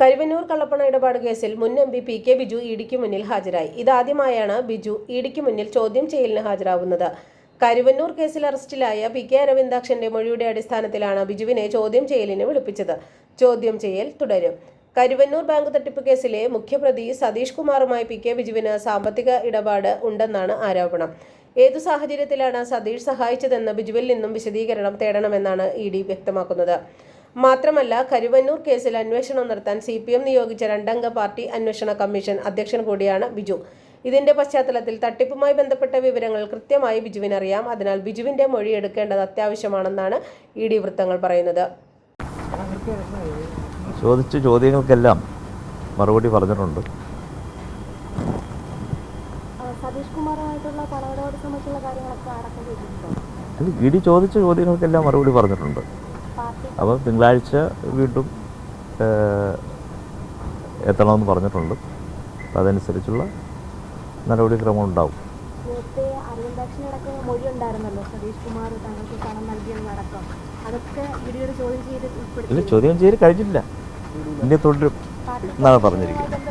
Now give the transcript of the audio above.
കരുവന്നൂർ കള്ളപ്പണ ഇടപാട് കേസിൽ മുൻ M P P K Biju ഇഡിക്ക് മുന്നിൽ ഹാജരായി. ഇതാദ്യമായാണ് ബിജു ഇഡിക്ക് മുന്നിൽ ചോദ്യം ചെയ്യലിന് ഹാജരാകുന്നത് കരുവന്നൂർ കേസിൽ അറസ്റ്റിലായ പി കെ അരവിന്ദാക്ഷന്റെ മൊഴിയുടെ അടിസ്ഥാനത്തിലാണ് ബിജുവിനെ ചോദ്യം ചെയ്യലിന് വിളിപ്പിച്ചത്. ചോദ്യം ചെയ്യൽ തുടരും. കരുവന്നൂർ ബാങ്ക് തട്ടിപ്പ് കേസിലെ മുഖ്യപ്രതി സതീഷ് കുമാറുമായി പി കെ ബിജുവിന് സാമ്പത്തിക ഇടപാട് ഉണ്ടെന്നാണ് ആരോപണം. ഏതു സാഹചര്യത്തിലാണ് സതീഷ് സഹായിച്ചതെന്ന് ബിജുവിൽ നിന്നും വിശദീകരണം തേടണമെന്നാണ് ഇ ഡി വ്യക്തമാക്കുന്നത്. മാത്രമല്ല കരുവന്നൂർ കേസിൽ അന്വേഷണം നടത്താൻ സി പി എം നിയോഗിച്ച രണ്ടംഗ പാർട്ടി അന്വേഷണ കമ്മീഷൻ അധ്യക്ഷൻ കൂടിയാണ് ബിജു. ഇതിന്റെ പശ്ചാത്തലത്തിൽ തട്ടിപ്പുമായി ബന്ധപ്പെട്ട വിവരങ്ങൾ കൃത്യമായി ബിജുവിനറിയാം അതിനാൽ ബിജുവിന്റെ മൊഴി എടുക്കേണ്ടത് അത്യാവശ്യമാണെന്നാണ് ഇ ഡി വൃത്തങ്ങൾ പറയുന്നത്. ചോദിച്ച ചോദ്യങ്ങൾക്കെല്ലാം മറുപടി പറഞ്ഞിട്ടുണ്ട്. ഇ ഡി ചോദിച്ച ചോദ്യങ്ങൾക്കെല്ലാം മറുപടി പറഞ്ഞിട്ടുണ്ട്. അപ്പോൾ തിങ്കളാഴ്ച വീണ്ടും എത്തണമെന്ന് പറഞ്ഞിട്ടുണ്ട്. അപ്പോൾ അതനുസരിച്ചുള്ള നടപടിക്രമം ഉണ്ടാവും ഇല്ല ചോദ്യം ചെയ്ത് കഴിഞ്ഞില്ല ഇനി തുടരും എന്നാണ് പറഞ്ഞിരിക്കുന്നത്.